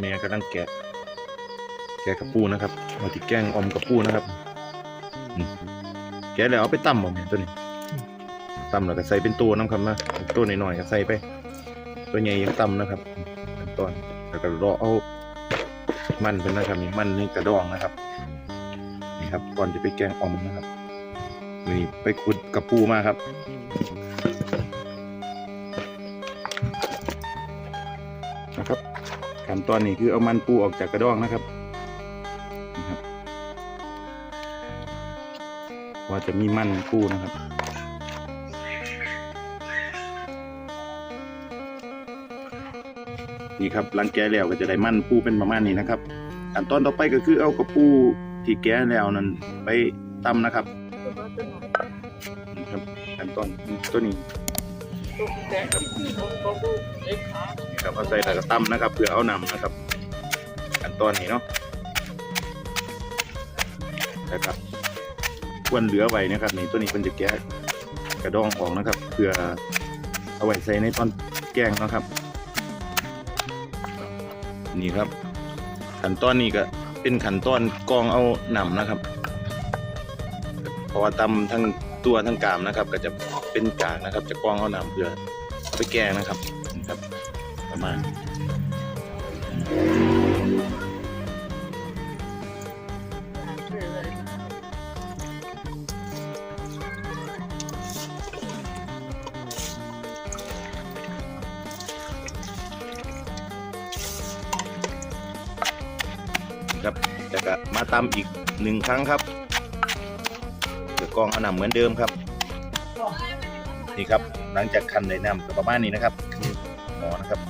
แม่กำลังแกะ แกะกระปูนะครับมาติแกงอมกระปูนะครับแกะแล้วเอาไปตำบ่แม่ตัวนี้ตำแล้วก็ใส่เป็นตัวน้ำครับนะตัวหน่อยๆก็ใส่ไป ตัวใหญ่ยังตำนะครับขั้นตอนแล้วก็รอเอามันเป็นนะครับนี่มันนี่กระดองนะครับนี่ครับก่อนจะไปแกงอมนะครับนี่ไปขุดกระปูมาครับนะครับ ขั้นตอนนี้คือเอามันปูออกจากกระดองนะครับนี่ครับว่าจะมีมันปูนะครับนี่ครับหลังแกะแล้วก็จะได้มันปูเป็นประมาณนี้นะครับขั้นตอนต่อไปก็คือเอากระปูที่แกะแล้วนั้นไปตำนะครับครับขั้นตอนตัวนี้ ครับเอาใส่แล้วก็ตำนะครับ เพื่อเอานำนะครับขั้นตอนนี้เนาะนะครับควรเหลือไว้นะครับนี่ตัวนี้เป็นจะแกะกระดองออกนะครับ เพื่อเอาไว้ใส่ในตอนแกงนะครับ นี่ครับ ขั้นตอนนี้ก็เป็นขั้นตอนกองเอาหนำนะครับ เพราะว่าตำทั้งตัวทั้งกามนะครับ ก็จะ เป็นกากนะครับ จะกรองเอาหนำเพื่อเอาไปแกงนะครับนี่ครับ ประมาณครับแล้วก็มาตำอีกหนึ่งครั้งครับเดี๋ยวกรองเอาหนำเหมือนเดิมครับ นี่ครับหลังจากคั้นในน้ำก็ประมาณนี้นะครับคือหมอนะครับ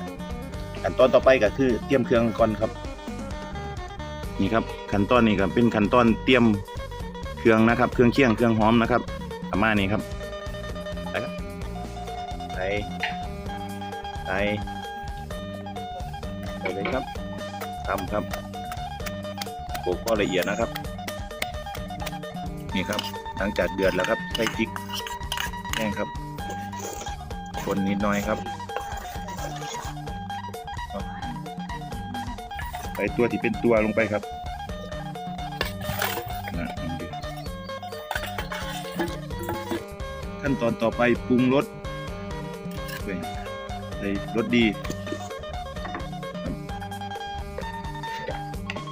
ขั้นตอนต่อไปก็คือเตรียมเครื่องก่อนครับ นี่ครับขั้นตอนนี้ก็เป็นขั้นตอนเตรียมเครื่องนะครับ เครื่องเคียงเครื่องหอมนะครับประมาณนี้ครับไปครับใส่ใส่ใส่เลยครับทำครับโขลกก็ละเอียดนะครับ นี่ครับหลังจากเดือดแล้วครับใส่พริกแห้งครับ คนนิดหน่อยครับใส่ตัวที่เป็นตัวลงไปครับนะขั้นตอนต่อไปปรุงรสใส่รสดีครับ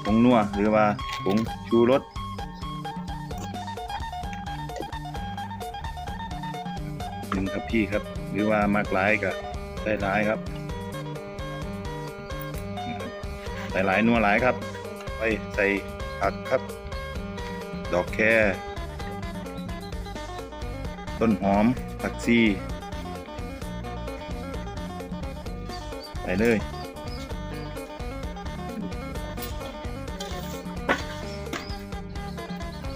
ผงนัวหรือว่าผงชูรส หนึ่งครับพี่ครับ หรือว่ามากหลายก็ได้หลายครับนะครับใส่หลายนัวหลายครับ ไปใส่ผักครับ ดอกแคต้นหอมผักชีใส่เลย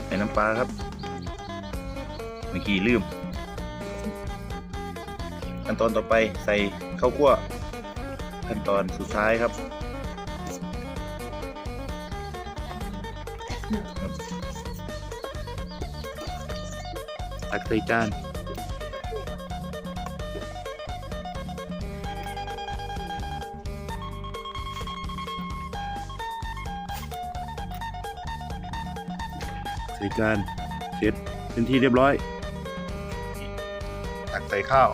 ใส่น้ำปลาครับ เมื่อกี้ลืม ขั้นตอนต่อไปใส่ข้าวคั่วขั้นตอนสุดท้ายครับ ตักใส่จานใส่จานเสร็จเป็นที่เรียบร้อย ตักใส่ข้าว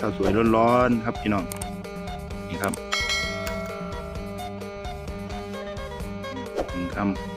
ข้าวสวยร้อนๆครับพี่น้องนี่ครับหนึ่งคำ